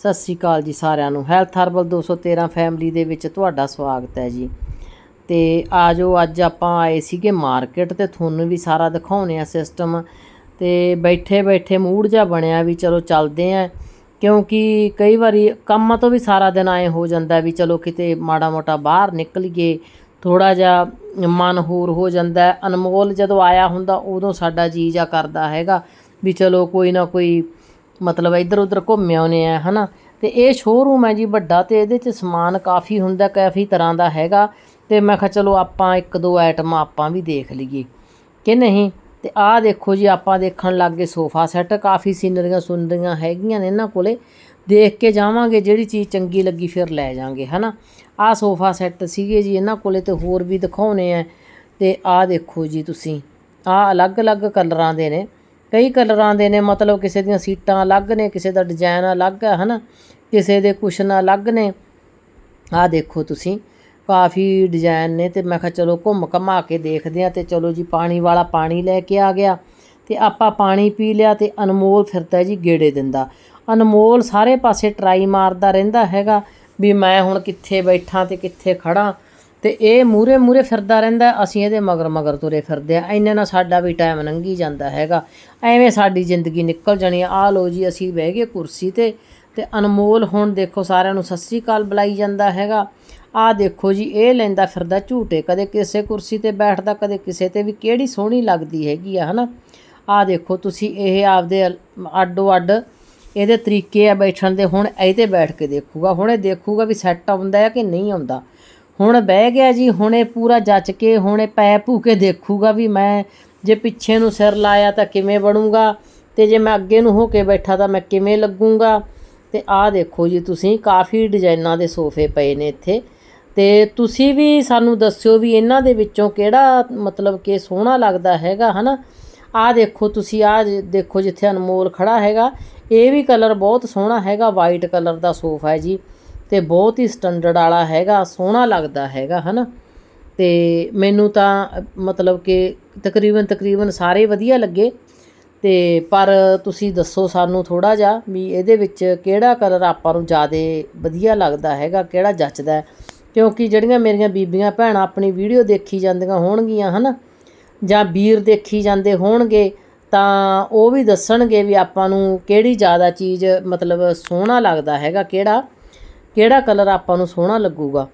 ਸਤਿ ਸ੍ਰੀ ਅਕਾਲ ਜੀ ਸਾਰਿਆਂ ਨੂੰ। ਹੈਲਥ ਹਰਬਲ 213 ਫੈਮਿਲੀ ਦੇ ਵਿੱਚ ਤੁਹਾਡਾ ਸਵਾਗਤ ਹੈ ਜੀ। ਤੇ ਆਜੋ, ਅੱਜ ਆਪਾਂ ਆਏ ਸੀਗੇ ਮਾਰਕੀਟ ਤੇ ਤੁਹਾਨੂੰ ਵੀ ਸਾਰਾ ਦਿਖਾਉਣੇ ਆ ਸਿਸਟਮ ਤੇ ਬੈਠੇ ਬੈਠੇ ਮੂਡ ਜਿਹਾ ਬਣਿਆ ਵੀ ਚਲੋ ਚੱਲਦੇ ਆ। ਕਿਉਂਕਿ ਕਈ ਵਾਰੀ ਕੰਮਾਂ ਤੋਂ ਵੀ ਸਾਰਾ ਦਿਨ ਆਏ ਹੋ ਜਾਂਦਾ ਵੀ ਚਲੋ ਕਿਤੇ ਮਾੜਾ ਮੋਟਾ ਬਾਹਰ ਨਿਕਲੀਏ ਥੋੜਾ ਜਿਹਾ ਮਨ ਹੋਰ ਹੋ ਜਾਂਦਾ ਅਨਮੋਲ ਜਦੋਂ ਆਇਆ ਹੁੰਦਾ ਉਦੋਂ ਸਾਡਾ ਜੀ ਜਾ ਕਰਦਾ ਹੈਗਾ ਵੀ ਚਲੋ ਕੋਈ ਨਾ ਕੋਈ ਮਤਲਬ ਇੱਧਰ ਉੱਧਰ ਘੁੰਮ ਆਉਨੇ ਆ, ਹਨਾ? ਤੇ ਇਹ ਸ਼ੋਰੂਮ ਹੈ ਜੀ ਵੱਡਾ ਤੇ ਇਹਦੇ 'ਚ ਸਮਾਨ ਕਾਫੀ ਹੁੰਦਾ, ਕਾਫੀ ਤਰ੍ਹਾਂ ਦਾ ਹੈਗਾ। ਤੇ ਮੈਂ ਕਿਹਾ ਚਲੋ ਆਪਾਂ ਇੱਕ ਦੋ ਆਈਟਮ ਆਪਾਂ ਵੀ ਦੇਖ ਲਈਏ। ਕਿ ਨਹੀਂ? ਤੇ ਆਹ ਦੇਖੋ ਜੀ, ਆਪਾਂ ਦੇਖਣ ਲੱਗ ਗਏ ਸੋਫਾ ਸੈੱਟ, ਕਾਫੀ ਸੀਨਰੀਆਂ ਸੁੰਦਰੀਆਂ ਹੈਗੀਆਂ ਨੇ ਇਹਨਾਂ ਕੋਲੇ। ਦੇਖ ਕੇ ਜਾਵਾਂਗੇ, ਜਿਹੜੀ ਚੀਜ਼ ਚੰਗੀ ਲੱਗੀ ਫਿਰ ਲੈ ਜਾਾਂਗੇ ਹਨਾ? ਆਹ ਸੋਫਾ ਸੈੱਟ ਸੀਗੇ ਜੀ ਇਹਨਾਂ ਕੋਲੇ ਤੇ ਹੋਰ ਵੀ ਦਿਖਾਉਣੇ ਆ। ਤੇ ਆਹ ਦੇਖੋ ਜੀ ਤੁਸੀਂ, ਆਹ ਅਲੱਗ-ਅਲੱਗ ਕਲਰਾਂ ਦੇ ਨੇ। ਕਈ ਕਲਰਾਂ ਦੇ ਨੇ, ਮਤਲਬ ਕਿਸੇ ਦੀਆਂ ਸੀਟਾਂ ਅਲੱਗ ਨੇ, ਕਿਸੇ ਦਾ ਡਿਜ਼ਾਈਨ ਅਲੱਗ ਹੈ, ਹਨਾ? ਕਿਸੇ ਦੇ ਕੁਸ਼ਨ ਅਲੱਗ ਨੇ। ਆਹ ਦੇਖੋ ਤੁਸੀਂ, ਕਾਫੀ ਡਿਜ਼ਾਈਨ ਨੇ ਤੇ ਮੈਂ ਕਿਹਾ ਚਲੋ ਘੁੰਮ ਘਮਾ ਕੇ ਦੇਖਦੇ ਆ ਤੇ ਚਲੋ ਜੀ ਪਾਣੀ ਵਾਲਾ ਪਾਣੀ ਲੈ ਕੇ ਆ ਗਿਆ ਤੇ ਆਪਾਂ ਪਾਣੀ ਪੀ ਲਿਆ ਤੇ ਅਨਮੋਲ ਫਿਰਦਾ ਜੀ ਗੇੜੇ ਦਿੰਦਾ। ਅਨਮੋਲ ਸਾਰੇ ਪਾਸੇ ਟਰਾਈ ਮਾਰਦਾ ਰਹਿੰਦਾ ਹੈਗਾ ਵੀ ਮੈਂ ਹੁਣ ਕਿੱਥੇ ਬੈਠਾਂ ਤੇ ਕਿੱਥੇ ਖੜਾਂ। ਤੇ ਇਹ ਮੂਰੇ ਮੂਰੇ ਫਿਰਦਾ ਰਹਿੰਦਾ, ਅਸੀਂ ਇਹਦੇ ਮਗਰ ਮਗਰ ਤੁਰੇ ਫਿਰਦੇ ਆ ਇੰਨੇ ਨਾਲ ਸਾਡਾ ਵੀ ਟਾਈਮ ਲੰਘੀ ਜਾਂਦਾ ਹੈਗਾ। ਐਵੇਂ ਸਾਡੀ ਜ਼ਿੰਦਗੀ ਨਿਕਲ ਜਾਣੀ ਆ। ਆਹ ਲੋ ਜੀ, ਅਸੀਂ ਬਹਿ ਗਏ ਕੁਰਸੀ ਤੇ ਤੇ ਅਨਮੋਲ ਹੁਣ ਦੇਖੋ ਸਾਰਿਆਂ ਨੂੰ ਸਤਿ ਸ੍ਰੀ ਅਕਾਲ ਬੁਲਾਈ ਜਾਂਦਾ ਹੈਗਾ। ਆਹ ਦੇਖੋ ਜੀ, ਇਹ ਲੈਂਦਾ ਫਿਰਦਾ ਝੂਟੇ। ਕਦੇ ਕਿਸੇ ਕੁਰਸੀ ਤੇ ਬੈਠਦਾ, ਕਦੇ ਕਿਸੇ ਤੇ ਵੀ ਕਿਹੜੀ ਸੋਹਣੀ ਲੱਗਦੀ ਹੈਗੀ ਆ, ਹਨਾ? ਆਹ ਦੇਖੋ ਤੁਸੀਂ, ਇਹ ਆਪਦੇ ਅਲ- ਅੱਡੋ ਅੱਡ ਇਹਦੇ ਤਰੀਕੇ ਆ ਬੈਠਣ ਦੇ। ਹੁਣ ਇਹ ਤੇ ਬੈਠ ਕੇ ਦੇਖੂਗਾ। ਹੁਣ ਇਹ ਦੇਖੂਗਾ ਵੀ ਸੈੱਟ ਆਉਂਦਾ ਹੈ ਕਿ ਨਹੀਂ ਆਉਂਦਾ। ਹੁਣ ਬਹਿ ਗਿਆ ਜੀ, ਹੁਣੇ ਪੂਰਾ ਜੱਚ ਕੇ, ਹੁਣੇ ਪੈ ਭੂ ਕੇ ਦੇਖੂਗਾ ਵੀ ਮੈਂ ਜੇ ਪਿੱਛੇ ਨੂੰ ਸਿਰ ਲਾਇਆ ਤਾਂ ਕਿਵੇਂ ਬਣੂਗਾ ਤੇ ਜੇ ਮੈਂ ਅੱਗੇ ਨੂੰ ਹੋ ਕੇ ਬੈਠਾ ਤਾਂ ਮੈਂ ਕਿਵੇਂ ਲੱਗੂਗਾ। ਤੇ ਆਹ ਦੇਖੋ ਜੀ, ਤੁਸੀਂ ਕਾਫੀ ਡਿਜ਼ਾਈਨਾਂ ਦੇ ਸੋਫੇ ਪਏ ਨੇ ਇੱਥੇ। ਤੇ ਤੁਸੀਂ ਵੀ ਸਾਨੂੰ ਦੱਸਿਓ ਵੀ ਇਹਨਾਂ ਦੇ ਵਿੱਚੋਂ ਕਿਹੜਾ ਮਤਲਬ ਕਿ ਸੋਹਣਾ ਲੱਗਦਾ ਹੈਗਾ, ਹਨਾ? ਆਹ ਦੇਖੋ ਤੁਸੀਂ, ਆਹ ਦੇਖੋ ਜਿੱਥੇ ਅਨਮੋਲ ਖੜਾ ਹੈਗਾ। ਇਹ ਵੀ ਕਲਰ ਬਹੁਤ ਸੋਹਣਾ ਹੈਗਾ, ਵਾਈਟ ਕਲਰ ਦਾ ਸੋਫਾ ਹੈ ਜੀ। ਤੇ ਬਹੁਤ ਹੀ ਸਟੈਂਡਰਡ ਵਾਲਾ ਹੈਗਾ, ਸੋਹਣਾ ਲੱਗਦਾ ਹੈਗਾ, ਹਨਾ? ਤੇ ਮੈਨੂੰ ਤਾਂ, ਮਤਲਬ ਕਿ ਤਕਰੀਬਨ ਤਕਰੀਬਨ ਸਾਰੇ ਵਧੀਆ ਲੱਗੇ। ਤੇ ਪਰ ਤੁਸੀਂ ਦੱਸੋ ਸਾਨੂੰ ਥੋੜਾ ਜਿਹਾ ਵੀ ਇਹਦੇ ਵਿੱਚ ਕਿਹੜਾ ਕਲਰ ਆਪਾਂ ਨੂੰ ਜ਼ਿਆਦਾ ਵਧੀਆ ਲੱਗਦਾ ਹੈਗਾ, ਕਿਹੜਾ ਜੱਚਦਾ ਕਿਉਂਕਿ ਜਿਹੜੀਆਂ ਮੇਰੀਆਂ ਬੀਬੀਆਂ ਭੈਣਾਂ ਆਪਣੀ ਵੀਡੀਓ ਦੇਖੀ ਜਾਂਦੀਆਂ ਹੋਣਗੀਆਂ, ਹਨਾ? ਜਾਂ ਵੀਰ ਦੇਖੀ ਜਾਂਦੇ ਹੋਣਗੇ, ਤਾਂ ਉਹ ਵੀ ਦੱਸਣਗੇ ਵੀ ਆਪਾਂ ਨੂੰ ਕਿਹੜੀ ਜ਼ਿਆਦਾ ਚੀਜ਼ ਮਤਲਬ ਸੋਹਣਾ ਲੱਗਦਾ ਹੈਗਾ, ਕਿਹੜਾ ਕਿਹੜਾ ਕਲਰ ਆਪਾਂ ਨੂੰ ਸੋਹਣਾ ਲੱਗੂਗਾ।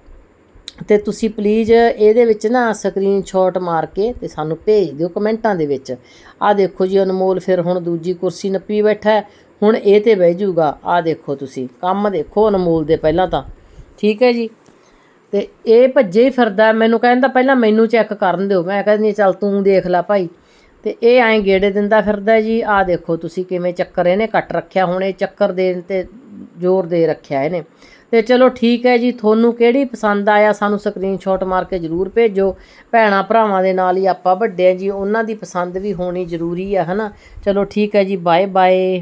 ਤੇ ਤੁਸੀਂ ਪਲੀਜ਼ ਇਹਦੇ ਵਿੱਚ ਨਾ ਸਕਰੀਨਸ਼ਾਟ ਮਾਰ ਕੇ ਤੇ ਸਾਨੂੰ ਭੇਜ ਦਿਓ ਕਮੈਂਟਾਂ ਦੇ ਵਿੱਚ। ਆਹ ਦੇਖੋ ਜੀ, ਅਨਮੋਲ ਫਿਰ ਹੁਣ ਦੂਜੀ ਕੁਰਸੀ ਨੱਪੀ ਬੈਠਾ ਹੁਣ ਇਹ ਤੇ ਬਹਿ ਜਾਊਗਾ। ਆਹ ਦੇਖੋ ਤੁਸੀਂ, ਕੰਮ ਦੇਖੋ ਅਨਮੋਲ ਦੇ ਪਹਿਲਾਂ ਤਾਂ। ਠੀਕ ਹੈ ਜੀ? ਤੇ ਇਹ ਭੱਜੇ ਹੀ। ਫਿਰਦਾ ਮੈਨੂੰ ਕਹਿੰਦਾ ਪਹਿਲਾਂ ਮੈਨੂੰ ਚੈੱਕ ਕਰਨ ਦਿਓ। ਮੈਂ ਕਹਿੰਦੀ ਚੱਲ ਤੂੰ ਦੇਖ ਲੈ ਭਾਈ। ਤੇ ਇਹ ਐਂ ਗੇੜੇ ਦਿੰਦਾ ਫਿਰਦਾ ਜੀ, ਆਹ ਦੇਖੋ ਤੁਸੀਂ ਕਿਵੇਂ ਚੱਕਰ ਇਹਨੇ ਕੱਟ ਰੱਖਿਆ, ਹੁਣ ਇਹ ਚੱਕਰ ਦੇਣ ਤੇ ਜ਼ੋਰ ਦੇ ਰੱਖਿਆ ਇਹਨੇ। ਤੇ ਚਲੋ ਠੀਕ ਹੈ ਜੀ, ਤੁਹਾਨੂੰ ਕਿਹੜੀ ਪਸੰਦ ਆਇਆ ਸਾਨੂੰ ਸਕਰੀਨਸ਼ਾਟ ਮਾਰ ਕੇ ਜਰੂਰ ਭੇਜੋ। ਭੈਣਾ ਭਰਾਵਾਂ ਦੇ ਨਾਲ ਹੀ ਆਪਾਂ ਵੱਡੇ ਜੀ, ਉਹਨਾਂ ਦੀ ਪਸੰਦ ਵੀ ਹੋਣੀ ਜ਼ਰੂਰੀ ਆ, ਹਨਾ। ਚਲੋ ਠੀਕ ਹੈ ਜੀ ਬਾਏ ਬਾਏ